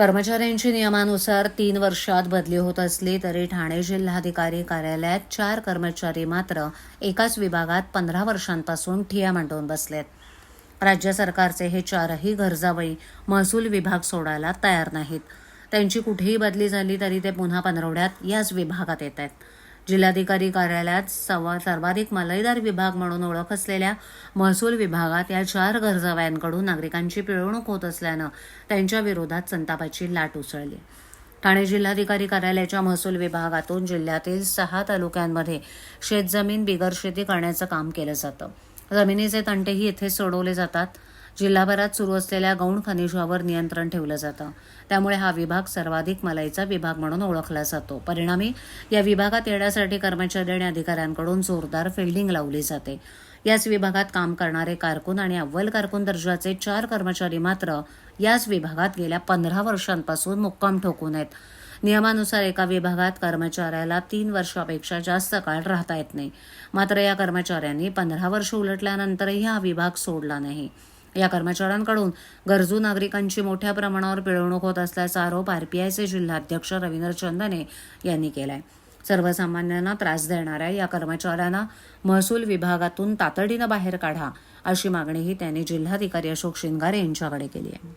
कर्मचाऱ्यांची नियमानुसार तीन वर्षात बदली होत असली तरी ठाणे जिल्हाधिकारी कार्यालयात चार कर्मचारी मात्र एकाच विभागात पंधरा वर्षांपासून ठिया मांडून बसलेत. राज्य सरकारचे हे चारही गरजावळी महसूल विभाग सोडायला तयार नाहीत. त्यांची कुठेही बदली झाली तरी ते पुन्हा पंधरवड्यात याच विभागात येत आहेत. जिल्हाधिकारी कार्यालयात सवा सर्वाधिक मलईदार विभाग म्हणून ओळख असलेल्या महसूल विभागात या चार गरजावयांकडून नागरिकांची पिळवणूक होत असल्यानं त्यांच्या विरोधात संतापाची लाट उसळली. ठाणे जिल्हाधिकारी कार्यालयाच्या महसूल विभागातून जिल्ह्यातील सहा तालुक्यांमध्ये शेतजमीन बिगर शेती करण्याचं काम केलं जातं. जमिनीचे तंटेही येथे सोडवले जातात. जिल्हाभरात सुरू असलेल्या गौण खनिजावर नियंत्रण ठेवलं जातं. त्यामुळे हा विभाग सर्वाधिक मलाईचा विभाग म्हणून ओळखला जातो. परिणामी या विभागात येण्यासाठी कर्मचारी आणि अधिकाऱ्यांकडून जोरदार फिल्डिंग लावली जाते. याच विभागात काम करणारे कारकून आणि अव्वल कारकून दर्जाचे चार कर्मचारी मात्र याच विभागात गेल्या पंधरा वर्षांपासून मुक्काम ठोकून आहेत. नियमानुसार एका विभागात कर्मचाऱ्याला तीन वर्षापेक्षा जास्त काळ राहता येत नाही. मात्र या कर्मचाऱ्यांनी पंधरा वर्ष उलटल्यानंतरही हा विभाग सोडला नाही. या कर्मचाऱ्यांकडून गरजू नागरिकांची मोठ्या प्रमाणावर पिळवणूक होत असल्याचा आरोप आरपीआयचे जिल्हाध्यक्ष रवींद्र चंदने यांनी केलाय. सर्वसामान्यांना त्रास देणाऱ्या या कर्मचाऱ्यांना महसूल विभागातून तातडीनं बाहेर काढा अशी मागणीही त्यांनी जिल्हाधिकारी अशोक शिंगारे यांच्याकडे केली आहे.